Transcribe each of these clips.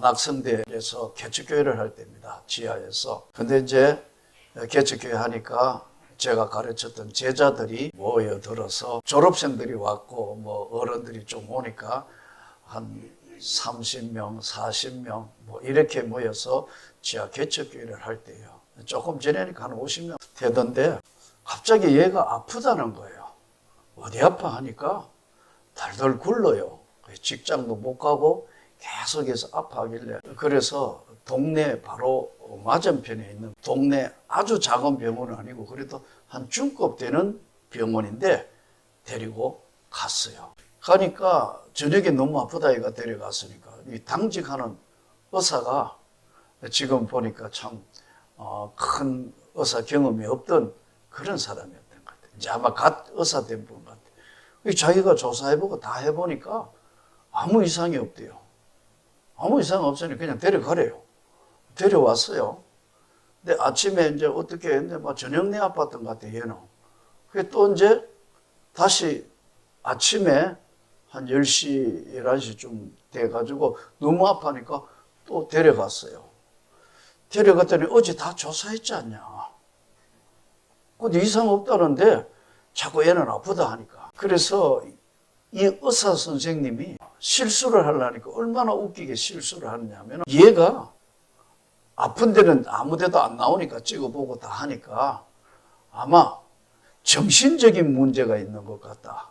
낙성대에서 개척교회를 할 때입니다. 지하에서. 근데 이제 개척교회 하니까 제가 가르쳤던 제자들이 모여들어서 졸업생들이 왔고 뭐 어른들이 좀 오니까 한 30명, 40명 뭐 이렇게 모여서 지하 개척교회를 할 때요. 조금 지내니까 한 50명 되던데 갑자기 얘가 아프다는 거예요. 어디 아파 하니까 달달 굴러요. 직장도 못 가고 계속해서 아파하길래 그래서 동네 바로 맞은편에 있는 동네 아주 작은 병원은 아니고 그래도 한 중급 되는 병원인데 데리고 갔어요. 가니까 저녁에 너무 아프다 얘가 데려갔으니까 이 당직하는 의사가 지금 보니까 참 어, 큰 의사 경험이 없던 그런 사람이었던 것 같아요. 이제 아마 갓 의사 된 분 같아요. 자기가 조사해보고 다 해보니까 아무 이상이 없대요. 아무 이상 없으니 그냥 데려가래요. 데려왔어요. 근데 아침에 이제 어떻게 했는데 막 저녁 내 아팠던 것 같아, 얘는. 그게 또 이제 다시 아침에 한 10시, 11시쯤 돼가지고 너무 아파하니까 또 데려갔어요. 데려갔더니 어제 다 조사했지 않냐. 근데 이상 없다는데 자꾸 얘는 아프다 하니까. 그래서 이 의사 선생님이 실수를 하려니까 얼마나 웃기게 실수를 하느냐면 얘가 아픈 데는 아무 데도 안 나오니까 찍어보고 다 하니까 아마 정신적인 문제가 있는 것 같다.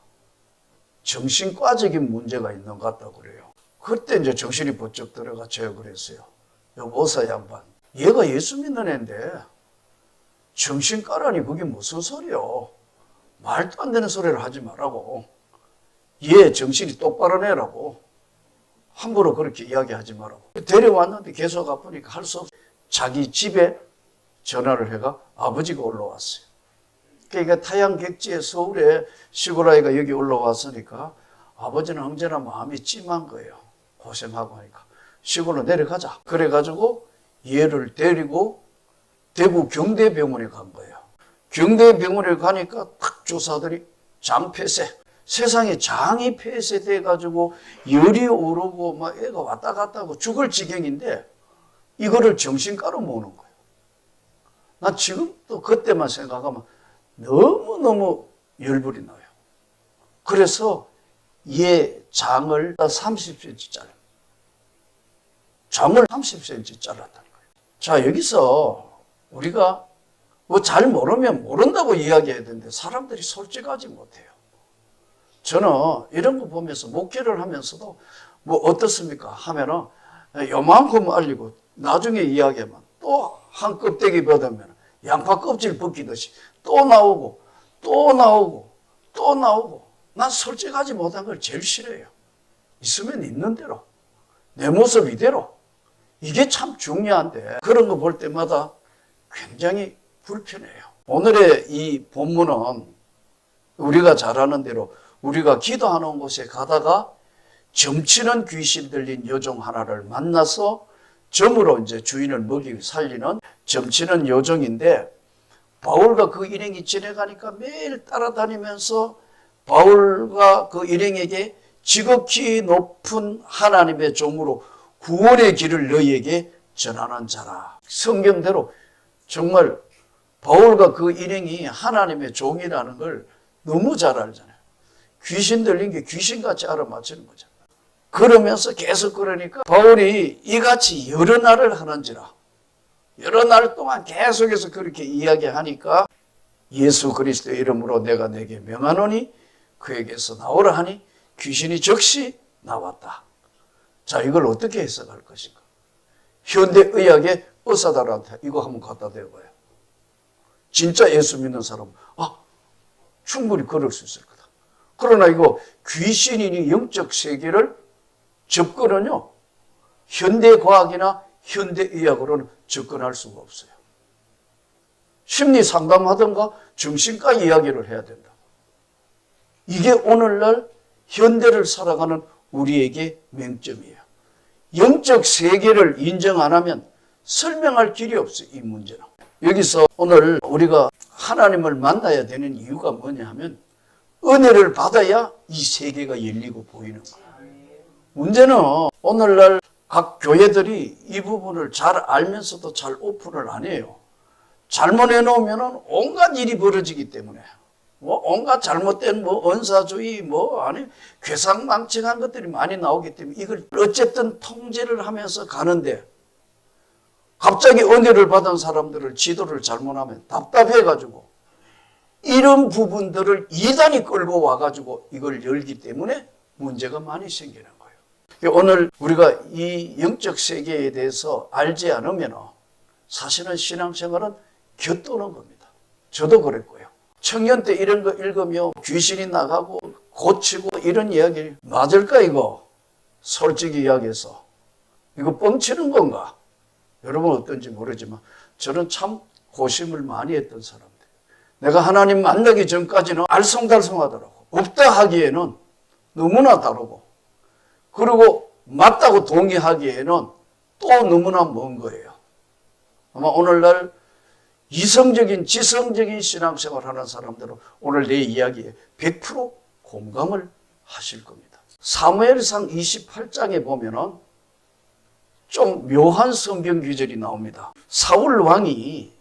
정신과적인 문제가 있는 것 같다 그래요. 그때 이제 정신이 번쩍 들어가 제가 그랬어요. 여보 의사 양반, 얘가 예수 믿는 애인데 정신과라니 그게 무슨 소리요? 말도 안 되는 소리를 하지 말라고. 얘 정신이 똑바로 내라고. 함부로 그렇게 이야기하지 말라고. 데려왔는데 계속 아프니까 할 수 없어. 자기 집에 전화를 해가 아버지가 올라왔어요. 그러니까 타양객지에 서울에 시골 아이가 여기 올라왔으니까 아버지는 언제나 마음이 찜한 거예요. 고생하고 하니까. 시골로 내려가자. 그래가지고 얘를 데리고 대구 경대병원에 간 거예요. 경대병원에 가니까 탁 조사들이 장폐쇄. 세상에 장이 폐쇄돼 가지고 열이 오르고 막 애가 왔다 갔다 하고 죽을 지경인데 이거를 정신과로 모으는 거예요. 나 지금 또 그때만 생각하면 너무너무 열불이 나요. 그래서 얘 장을 30cm 잘라. 장을 30cm 잘랐다는 거예요. 자, 여기서 우리가 뭐 잘 모르면 모른다고 이야기해야 되는데 사람들이 솔직하지 못해요. 저는 이런 거 보면서 목회를 하면서도 뭐 어떻습니까? 하면은 요만큼 알리고 나중에 이야기하면 또 한 껍데기 벗으면 양파 껍질 벗기듯이 또 나오고 또 나오고 또 나오고 난 솔직하지 못한 걸 제일 싫어해요. 있으면 있는 대로 내 모습 이대로 이게 참 중요한데 그런 거 볼 때마다 굉장히 불편해요. 오늘의 이 본문은 우리가 잘 아는 대로 우리가 기도하는 곳에 가다가 점치는 귀신 들린 여종 하나를 만나서 점으로 이제 주인을 먹이고 살리는 점치는 여종인데 바울과 그 일행이 지내가니까 매일 따라다니면서 바울과 그 일행에게 지극히 높은 하나님의 종으로 구원의 길을 너희에게 전하는 자라. 성경대로 정말 바울과 그 일행이 하나님의 종이라는 걸 너무 잘 알잖아요. 귀신 들린 게 귀신같이 알아맞히는 거죠. 그러면서 계속 그러니까 바울이 이같이 여러 날을 하는지라 여러 날 동안 계속해서 그렇게 이야기하니까 예수 그리스도 이름으로 내가 내게 명하노니 그에게서 나오라 하니 귀신이 즉시 나왔다. 자 이걸 어떻게 해석할 것인가? 현대의학의 의사들한테 이거 한번 갖다 대봐요. 진짜 예수 믿는 사람은 아 충분히 그럴 수 거다. 그러나 이거 귀신이니 영적 세계를 접근은요, 현대 과학이나 현대 의학으로는 접근할 수가 없어요. 심리 상담하든가 정신과 이야기를 해야 된다. 이게 오늘날 현대를 살아가는 우리에게 맹점이에요. 영적 세계를 인정 안 하면 설명할 길이 없어요, 이 문제는. 여기서 오늘 우리가 하나님을 만나야 되는 이유가 뭐냐 하면 은혜를 받아야 이 세계가 열리고 보이는 거예요. 문제는 오늘날 각 교회들이 이 부분을 잘 알면서도 잘 오픈을 안 해요. 잘못 해놓으면 온갖 일이 벌어지기 때문에 뭐 온갖 잘못된 뭐 언사주의 뭐 아니 괴상망측한 것들이 많이 나오기 때문에 이걸 어쨌든 통제를 하면서 가는데 갑자기 은혜를 받은 사람들을 지도를 잘못하면 답답해가지고 이런 부분들을 이단이 끌고 와가지고 이걸 열기 때문에 문제가 많이 생기는 거예요. 오늘 우리가 이 영적 세계에 대해서 알지 않으면 사실은 신앙생활은 곁도는 겁니다. 저도 그랬고요. 청년 때 이런 거 읽으며 귀신이 나가고 고치고 이런 이야기 맞을까 이거? 솔직히 이야기해서 이거 뻥치는 건가? 여러분 어떤지 모르지만 저는 참 고심을 많이 했던 사람들. 내가 하나님 만나기 전까지는 알쏭달쏭하더라고. 없다 하기에는 너무나 다르고 그리고 맞다고 동의하기에는 또 너무나 먼 거예요. 아마 오늘날 이성적인 지성적인 신앙생활 하는 사람들은 오늘 내 이야기에 100% 공감을 하실 겁니다. 사무엘상 28장에 보면은 좀 묘한 성경 규절이 나옵니다. 사울 왕이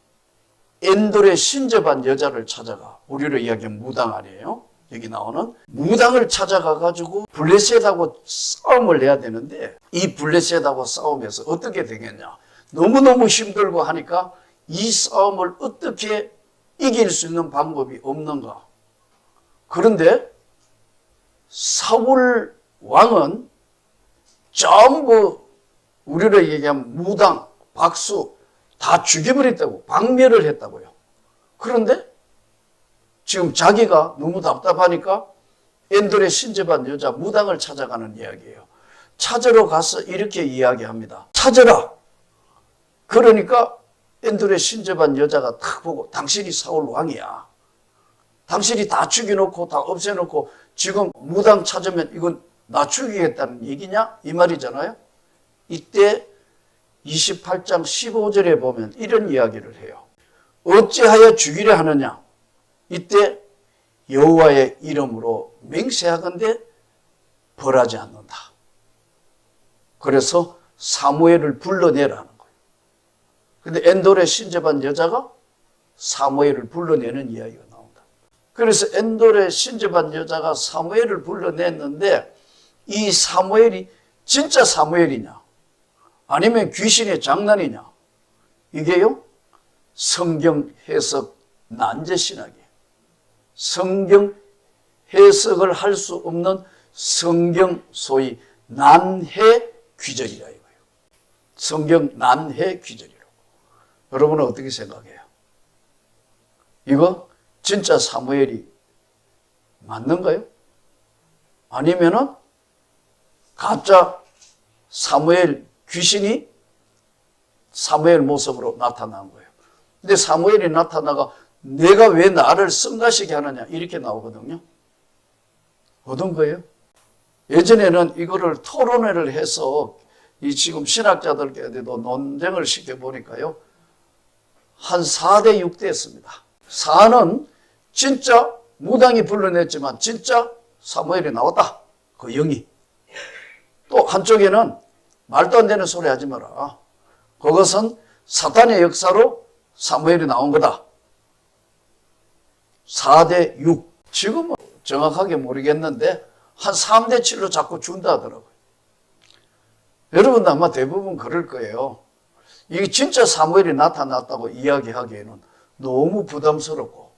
엔돌의 신접한 여자를 찾아가 우리로 이야기하면 무당 아니에요? 여기 나오는 무당을 찾아가 가지고 블레셋하고 싸움을 해야 되는데 이 블레셋하고 싸움에서 어떻게 되겠냐? 너무너무 힘들고 하니까 이 싸움을 어떻게 이길 수 있는 방법이 없는가? 그런데 사울 왕은 전부 우리로 얘기하면 무당, 박수 다 죽여버렸다고 박멸을 했다고요. 그런데 지금 자기가 너무 답답하니까 엔돌의 신접한 여자 무당을 찾아가는 이야기예요. 찾으러 가서 이렇게 이야기합니다. 찾으라. 그러니까 엔돌의 신접한 여자가 탁 보고 당신이 사울 왕이야. 당신이 다 죽여놓고 다 없애놓고 지금 무당 찾으면 이건 나 죽이겠다는 얘기냐? 이 말이잖아요. 이때 28장 15절에 보면 이런 이야기를 해요. 어찌하여 죽이려 하느냐? 이때 여호와의 이름으로 맹세하건대 벌하지 않는다. 그래서 사무엘을 불러내라는 거예요. 근데 엔돌에 신접한 여자가 사무엘을 불러내는 이야기가 나온다. 그래서 엔돌에 신접한 여자가 사무엘을 불러냈는데 이 사무엘이 진짜 사무엘이냐? 아니면 귀신의 장난이냐? 이게요, 성경 해석 난제 신학이에요. 성경 해석을 할 수 없는 성경 소위 난해 귀절이라 이거예요. 성경 난해 귀절이라고. 여러분은 어떻게 생각해요? 이거 진짜 사무엘이 맞는가요? 아니면은 가짜 사무엘 귀신이 사무엘 모습으로 나타난 거예요. 근데 사무엘이 나타나가 내가 왜 나를 성가시게 하느냐 이렇게 나오거든요. 어떤 거예요? 예전에는 이거를 토론회를 해서 이 지금 신학자들께도 논쟁을 시켜보니까요. 한 4대 6대 했습니다. 4는 진짜 무당이 불러냈지만 진짜 사무엘이 나왔다. 그 영이. 또 한쪽에는 말도 안 되는 소리 하지 마라. 그것은 사탄의 역사로 사무엘이 나온 거다. 4대 6. 지금은 정확하게 모르겠는데 한 3대 7로 자꾸 준다 하더라고요. 여러분도 아마 대부분 그럴 거예요. 이게 진짜 사무엘이 나타났다고 이야기하기에는 너무 부담스럽고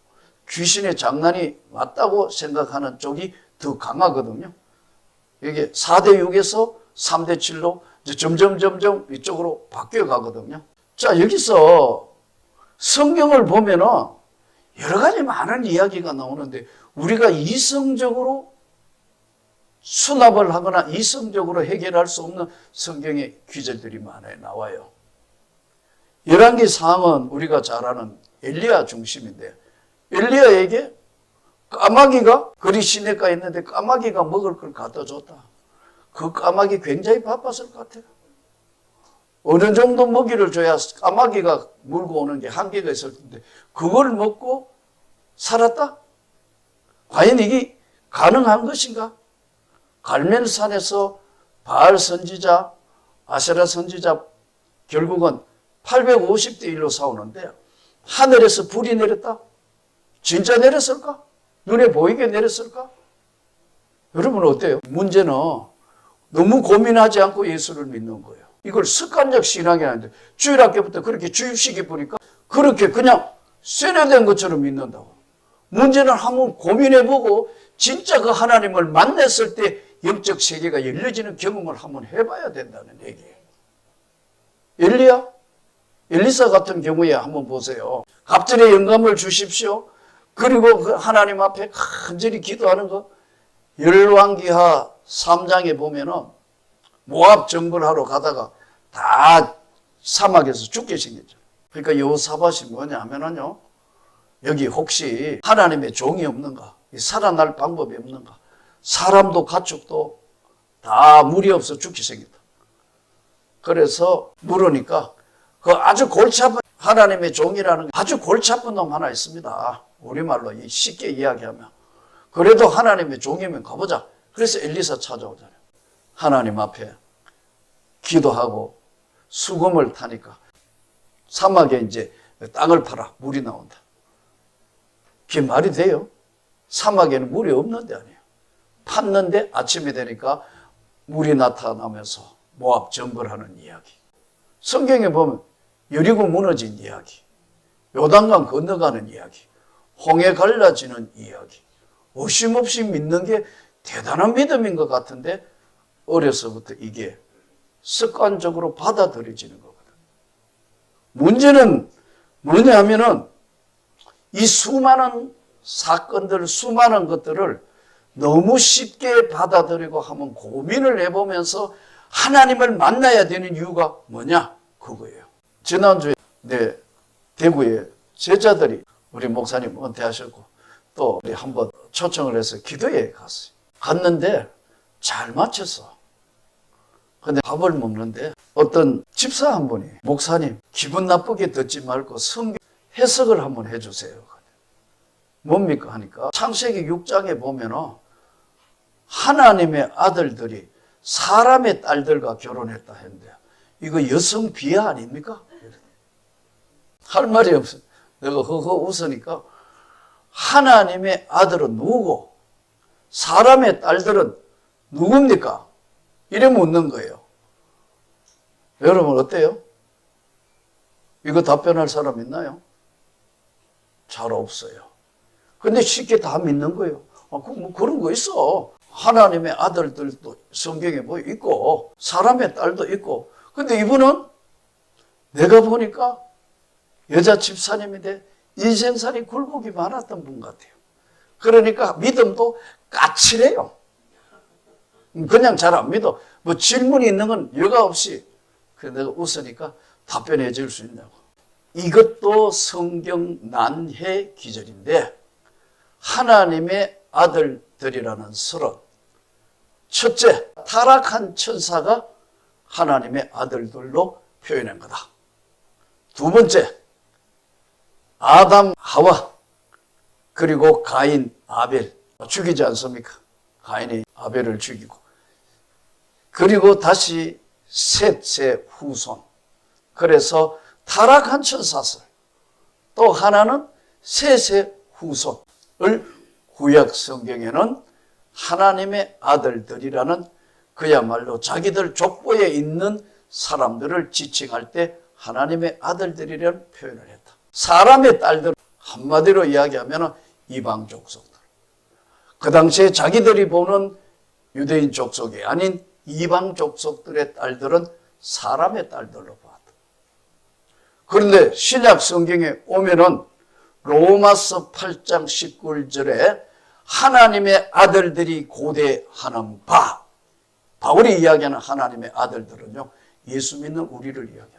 귀신의 장난이 맞다고 생각하는 쪽이 더 강하거든요. 이게 4대 6에서 3대 7로 점점 점점 이쪽으로 바뀌어 가거든요. 자, 여기서 성경을 보면은 여러 가지 많은 이야기가 나오는데 우리가 이성적으로 수납을 하거나 이성적으로 해결할 수 없는 성경의 귀절들이 많아요. 나와요. 열왕기 상은 우리가 잘 아는 엘리야 중심인데 엘리야에게 까마귀가 그리 시내가에 있는데 까마귀가 먹을 걸 갖다 줬다. 그 까마귀 굉장히 바빴을 것 같아요. 어느 정도 먹이를 줘야 까마귀가 물고 오는 게 한계가 있을 텐데 그걸 먹고 살았다? 과연 이게 가능한 것인가? 갈멜산에서 바알 선지자 아세라 선지자 결국은 850대 1로 싸우는데 하늘에서 불이 내렸다? 진짜 내렸을까? 눈에 보이게 내렸을까? 여러분 어때요? 문제는 너무 고민하지 않고 예수를 믿는 거예요. 이걸 습관적 신앙이 아닌데 주일학교부터 그렇게 주입식이 보니까 그렇게 그냥 세뇌된 것처럼 믿는다고. 문제는 한번 고민해보고 진짜 그 하나님을 만났을 때 영적 세계가 열려지는 경험을 한번 해봐야 된다는 얘기예요. 엘리야? 엘리사 같은 경우에 한번 보세요. 갑절의 영감을 주십시오. 그리고 그 하나님 앞에 간절히 기도하는 거. 열왕기하 3장에 보면은 모압 정벌 하러 가다가 다 사막에서 죽게 생겼죠. 그러니까 여호사밧이 뭐냐 하면은요. 여기 혹시 하나님의 종이 없는가? 살아날 방법이 없는가? 사람도 가축도 다 물이 없어 죽게 생겼다. 그래서 물으니까 그 아주 골치 아픈 하나님의 종이라는 아주 골치 아픈 놈 하나 있습니다. 우리말로 쉽게 이야기하면. 그래도 하나님의 종이면 가보자. 그래서 엘리사 찾아오잖아요. 하나님 앞에 기도하고 수금을 타니까 사막에 이제 땅을 팔아 물이 나온다. 그게 말이 돼요? 사막에는 물이 없는데 아니에요. 팠는데 아침이 되니까 물이 나타나면서 모압 정벌하는 이야기. 성경에 보면 여리고 무너진 이야기, 요단강 건너가는 이야기, 홍해 갈라지는 이야기. 의심없이 믿는 게 대단한 믿음인 것 같은데 어려서부터 이게 습관적으로 받아들여지는 거거든. 문제는 뭐냐 하면은 이 수많은 사건들, 수많은 것들을 너무 쉽게 받아들이고 하면 고민을 해보면서 하나님을 만나야 되는 이유가 뭐냐? 그거예요. 지난주에 내 대구에 제자들이 우리 목사님 은퇴하셨고 또 우리 한번 초청을 해서 기도에 갔어요. 갔는데 잘 맞췄어. 근데 밥을 먹는데 어떤 집사 한 분이 목사님 기분 나쁘게 듣지 말고 성경 해석을 한번 해주세요. 뭡니까 하니까 창세기 6장에 보면은 하나님의 아들들이 사람의 딸들과 결혼했다 했는데 이거 여성 비하 아닙니까? 할 말이 없어. 내가 허허 웃으니까 하나님의 아들은 누구고 사람의 딸들은 누굽니까? 이래 묻는 거예요. 여러분 어때요? 이거 답변할 사람 있나요? 잘 없어요. 근데 쉽게 다 믿는 거예요. 아, 그, 뭐 그런 거 있어. 하나님의 아들들도 성경에 뭐 있고, 사람의 딸도 있고. 근데 이분은 내가 보니까 여자 집사님인데 인생살이 굴곡이 많았던 분 같아요. 그러니까 믿음도 까칠해요. 그냥 잘 안 믿어. 뭐 질문이 있는 건 여과 없이. 그래 내가 웃으니까 답변해 줄 수 있냐고. 이것도 성경 난해 기절인데 하나님의 아들들이라는 설은 첫째, 타락한 천사가 하나님의 아들들로 표현한 거다. 두 번째, 아담, 하와, 그리고 가인, 아벨, 죽이지 않습니까? 가인이 아벨을 죽이고. 그리고 다시 셋의 후손. 그래서 타락한 천사설. 또 하나는 셋의 후손을 구약 성경에는 하나님의 아들들이라는 그야말로 자기들 족보에 있는 사람들을 지칭할 때 하나님의 아들들이라는 표현을 했다. 사람의 딸들 한마디로 이야기하면 이방 족속들. 그 당시에 자기들이 보는 유대인 족속이 아닌 이방 족속들의 딸들은 사람의 딸들로 봤다. 그런데 신약 성경에 오면은 로마서 8장 19절에 하나님의 아들들이 고대하는 바 바울이 이야기하는 하나님의 아들들은요 예수 믿는 우리를 이야기합니다.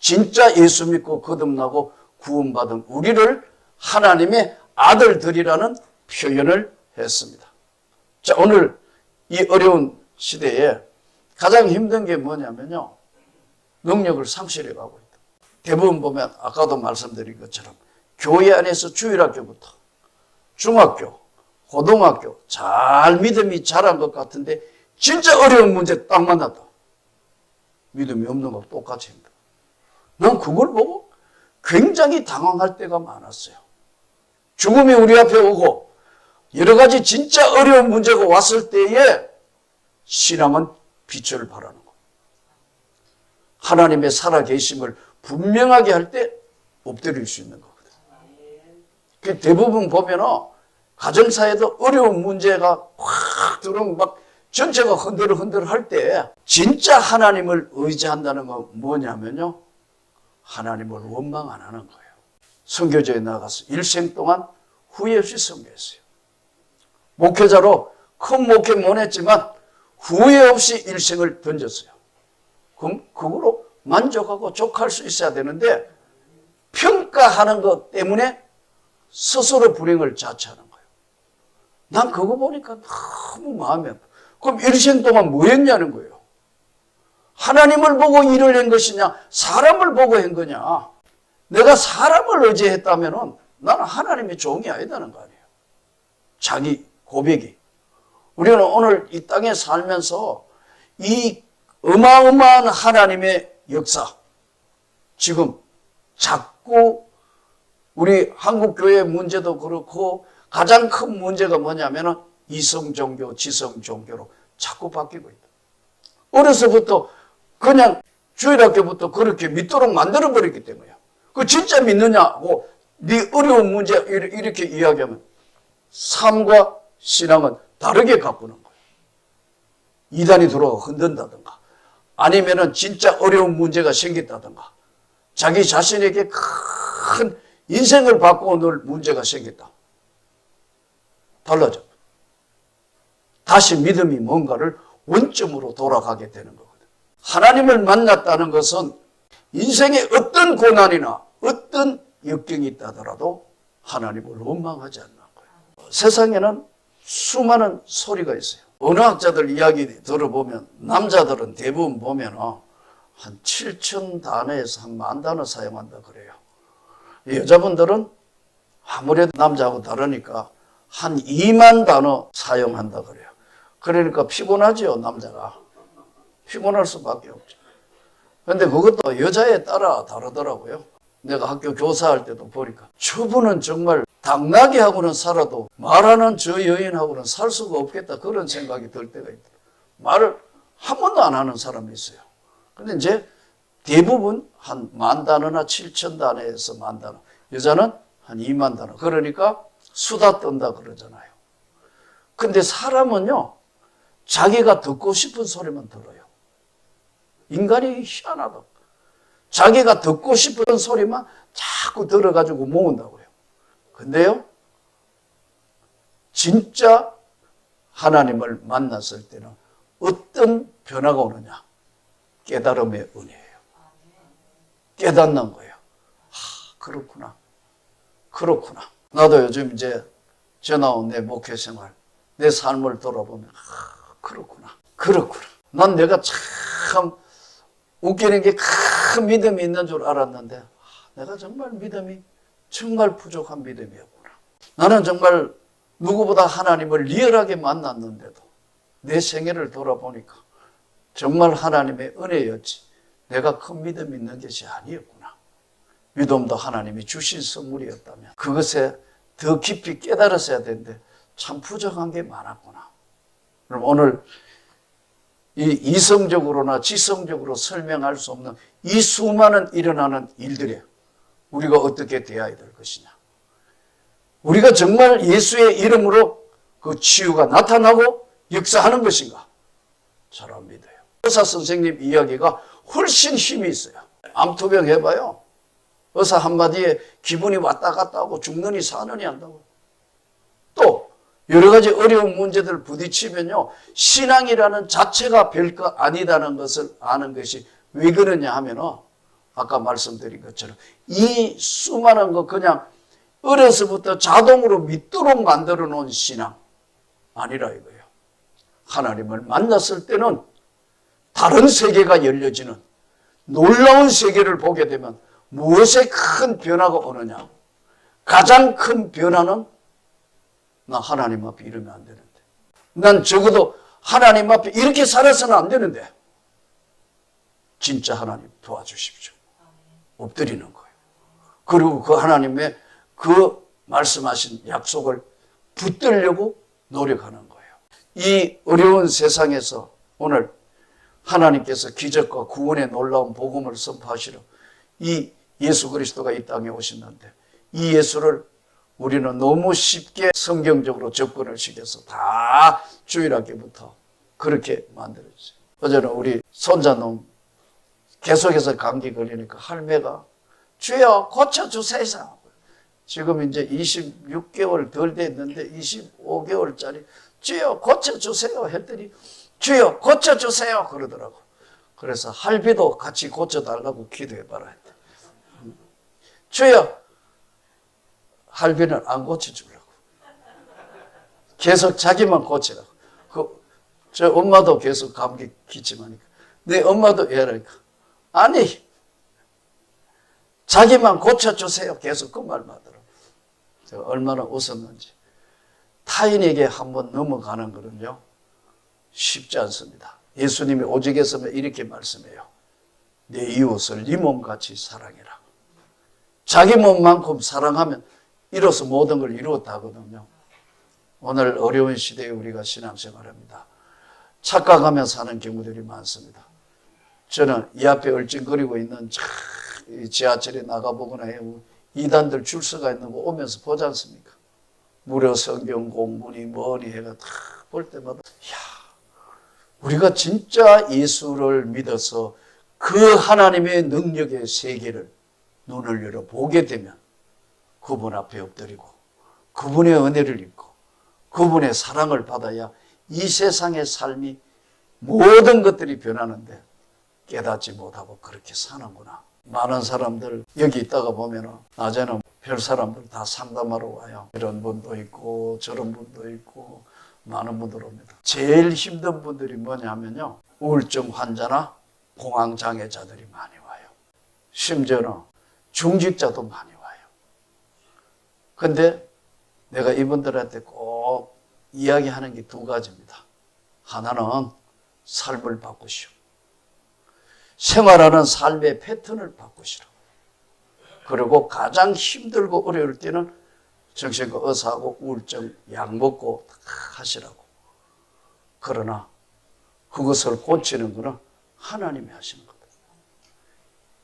진짜 예수 믿고 거듭나고 구원받은 우리를 하나님의 아들들이라는 표현을 했습니다. 자 오늘 이 어려운 시대에 가장 힘든 게 뭐냐면요 능력을 상실해 가고 있다. 대부분 보면 아까도 말씀드린 것처럼 교회 안에서 주일학교부터 중학교, 고등학교 잘 믿음이 자란 것 같은데 진짜 어려운 문제 딱 만났다. 믿음이 없는 거 똑같이 힘들어. 난 그걸 보고 굉장히 당황할 때가 많았어요. 죽음이 우리 앞에 오고 여러 가지 진짜 어려운 문제가 왔을 때에 신앙은 빛을 발하는 거. 하나님의 살아계심을 분명하게 할 때 엎드릴 수 있는 거거든. 그 대부분 보면은 가정사에도 어려운 문제가 확 들어오면 막 전체가 흔들흔들 할 때 진짜 하나님을 의지한다는 건 뭐냐면요. 하나님을 원망 안 하는 거예요. 선교제에 나가서 일생 동안 후회 없이 선교했어요. 목회자로 큰 목회 못 했지만 후회 없이 일생을 던졌어요. 그럼 그거로 만족하고 족할 수 있어야 되는데 평가하는 것 때문에 스스로 불행을 자처하는 거예요. 난 그거 보니까 너무 마음이 아파. 그럼 일생 동안 뭐 했냐는 거예요. 하나님을 보고 일을 한 것이냐, 사람을 보고 한 거냐. 내가 사람을 의지했다면 나는 하나님의 종이 아니다는 거 아니에요. 자기 고백이. 우리는 오늘 이 땅에 살면서 이 어마어마한 하나님의 역사, 지금 자꾸 우리 한국교회 문제도 그렇고 가장 큰 문제가 뭐냐면은 이성종교, 지성종교로 자꾸 바뀌고 있다. 어려서부터 그냥 주일학교부터 그렇게 믿도록 만들어버렸기 때문이야. 그 진짜 믿느냐고 네 어려운 문제 이렇게 이야기하면 삶과 신앙은 다르게 가꾸는 거예요. 이단이 들어와 흔든다든가 아니면은 진짜 어려운 문제가 생겼다든가 자기 자신에게 큰 인생을 바꾸어 놓을 문제가 생겼다. 달라져. 다시 믿음이 뭔가를 원점으로 돌아가게 되는 거거든. 하나님을 만났다는 것은 인생의 어떤 고난이나 어떤 역경이 있다더라도 하나님을 원망하지 않는 거예요. 세상에는 수많은 소리가 있어요. 언어학자들 이야기 들어보면 남자들은 대부분 보면 한 7천 단어에서 한 만 단어 사용한다 그래요. 여자분들은 아무래도 남자하고 다르니까 한 2만 단어 사용한다 그래요. 그러니까 피곤하죠, 남자가. 피곤할 수밖에 없죠. 근데 그것도 여자에 따라 다르더라고요. 내가 학교 교사할 때도 보니까 저분은 정말 당나게 하고는 살아도 말하는 저 여인하고는 살 수가 없겠다 그런 생각이 들 때가 있다. 말을 한 번도 안 하는 사람이 있어요. 근데 이제 대부분 한 만 단어나 칠천 단어에서 만 단어. 여자는 한 2만 단어. 그러니까 수다 떤다 그러잖아요. 근데 사람은요, 자기가 듣고 싶은 소리만 들어요. 인간이 희한하다. 자기가 듣고 싶은 소리만 자꾸 들어가지고 모은다고요. 근데요, 진짜 하나님을 만났을 때는 어떤 변화가 오느냐? 깨달음의 은혜예요. 깨닫는 거예요. 아, 그렇구나. 그렇구나. 나도 요즘 이제 전화 온 내 목회 생활, 내 삶을 돌아보면, 아, 그렇구나. 그렇구나. 난 내가 참 웃기는 게 큰 믿음이 있는 줄 알았는데, 아, 내가 정말 믿음이 정말 부족한 믿음이었구나. 나는 정말 누구보다 하나님을 리얼하게 만났는데도 내 생애를 돌아보니까 정말 하나님의 은혜였지. 내가 큰 믿음 있는 것이 아니었구나. 믿음도 하나님이 주신 선물이었다면 그것에 더 깊이 깨달았어야 되는데 참 부족한 게 많았구나. 그럼 오늘 이 이성적으로나 지성적으로 설명할 수 없는 이 수많은 일어나는 일들에 우리가 어떻게 대해야 될 것이냐. 우리가 정말 예수의 이름으로 그 치유가 나타나고 역사하는 것인가? 잘 안 믿어요. 의사 선생님 이야기가 훨씬 힘이 있어요. 암투병 해봐요. 의사 한마디에 기분이 왔다 갔다 하고 죽느니 사느니 한다고. 또 여러 가지 어려운 문제들 부딪히면요. 신앙이라는 자체가 별거 아니다는 것을 아는 것이 왜 그러냐 하면은 아까 말씀드린 것처럼 이 수많은 거 그냥 어려서부터 자동으로 믿도록 만들어 놓은 신앙 아니라 이거예요. 하나님을 만났을 때는 다른 세계가 열려지는 놀라운 세계를 보게 되면 무엇에 큰 변화가 오느냐? 가장 큰 변화는 나 하나님 앞에 이러면 안 되는데. 난 적어도 하나님 앞에 이렇게 살아서는 안 되는데. 진짜 하나님 도와주십시오. 엎드리는 거예요. 그리고 그 하나님의 그 말씀하신 약속을 붙들려고 노력하는 거예요. 이 어려운 세상에서 오늘 하나님께서 기적과 구원의 놀라운 복음을 선포하시러 이 예수 그리스도가 이 땅에 오셨는데 이 예수를 우리는 너무 쉽게 성경적으로 접근을 시켜서 다 주일학교부터 그렇게 만들어졌어요. 어제는 우리 손자놈 계속해서 감기 걸리니까 할매가 주여 고쳐주세요. 지금 이제 26개월 덜 됐는데 25개월짜리 주여 고쳐주세요 했더니 주여 고쳐주세요 그러더라고. 그래서 할비도 같이 고쳐달라고 기도해봐라 했대. 주여 할비는 안 고쳐주려고. 계속 자기만 고치라고. 그, 저 엄마도 계속 감기 기침하니까. 내 엄마도 얘라니까. 아니, 자기만 고쳐주세요. 계속 그 말만 하더라고. 제가 얼마나 웃었는지. 타인에게 한번 넘어가는 거는요, 쉽지 않습니다. 예수님이 오직에서는 이렇게 말씀해요. 내 이웃을 네 몸같이 사랑해라. 자기 몸만큼 사랑하면 이로써 모든 걸 이루었다 하거든요. 오늘 어려운 시대에 우리가 신앙생활합니다. 착각하며 사는 경우들이 많습니다. 저는 이 앞에 얼찡거리고 있는 지하철에 나가보거나. 이단들 줄 서가 있는 거 오면서 보지 않습니까? 무료 성경 공부니 뭐니 해가 다 볼 때마다 야 우리가 진짜 예수를 믿어서 그 하나님의 능력의 세계를 눈을 열어 보게 되면 그분 앞에 엎드리고 그분의 은혜를 입고 그분의 사랑을 받아야 이 세상의 삶이 모든 것들이 변하는데 깨닫지 못하고 그렇게 사는구나. 많은 사람들 여기 있다가 보면은 낮에는 별 사람들 다 상담하러 와요. 이런 분도 있고 저런 분도 있고 많은 분들 옵니다. 제일 힘든 분들이 뭐냐면요. 우울증 환자나 공황 장애자들이 많이 와요. 심지어는 중직자도 많이. 근데 내가 이분들한테 꼭 이야기하는 게 두 가지입니다. 하나는 삶을 바꾸시오. 생활하는 삶의 패턴을 바꾸시라. 그리고 가장 힘들고 어려울 때는 정신과 의사하고 우울증 약 먹고 다 하시라고. 그러나 그것을 고치는 것은 하나님이 하시는 겁니다.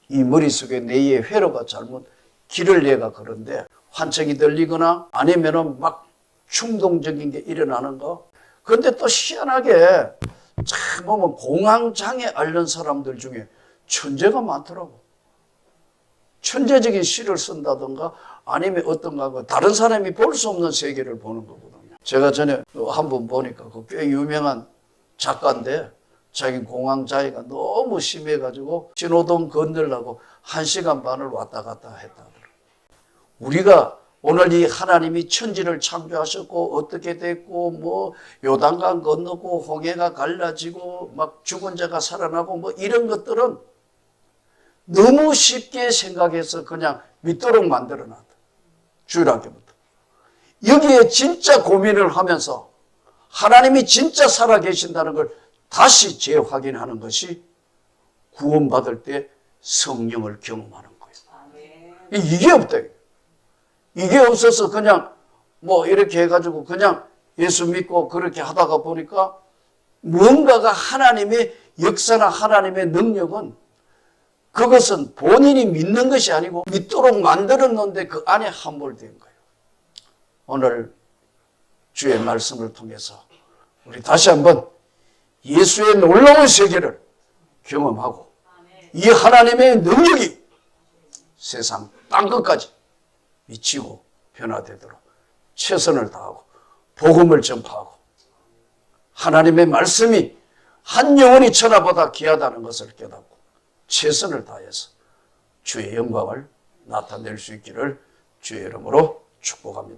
이 머릿속에 내의 회로가 잘못 길을 내가 그런데 환청이 들리거나 아니면은 막 충동적인 게 일어나는 거. 근데 또 희한하게 참 보면 공황장애 앓는 사람들 중에 천재가 많더라고. 천재적인 시를 쓴다든가 아니면 어떤가 그 다른 사람이 볼 수 없는 세계를 보는 거거든요. 제가 전에 한 번 보니까 그 꽤 유명한 작가인데 자기 공황장애가 너무 심해가지고 신호등 건너려고 한 시간 반을 왔다 갔다 했다. 우리가 오늘 이 하나님이 천지를 창조하셨고 어떻게 됐고 뭐 요단강 건너고 홍해가 갈라지고 막 죽은 자가 살아나고 뭐 이런 것들은 너무 쉽게 생각해서 그냥 믿도록 만들어 놨다. 주일학교부터. 여기에 진짜 고민을 하면서 하나님이 진짜 살아 계신다는 걸 다시 재확인하는 것이 구원받을 때 성령을 경험하는 거예요. 이게 없다. 이게 없어서 그냥 뭐 이렇게 해가지고 그냥 예수 믿고 그렇게 하다가 보니까 뭔가가 하나님의 역사나 하나님의 능력은 그것은 본인이 믿는 것이 아니고 믿도록 만들었는데 그 안에 함몰된 거예요. 오늘 주의 말씀을 통해서 우리 다시 한번 예수의 놀라운 세계를 경험하고 이 하나님의 능력이 세상 땅 끝까지 미치고 변화되도록 최선을 다하고 복음을 전파하고 하나님의 말씀이 한 영혼이 천하보다 귀하다는 것을 깨닫고 최선을 다해서 주의 영광을 나타낼 수 있기를 주의 이름으로 축복합니다.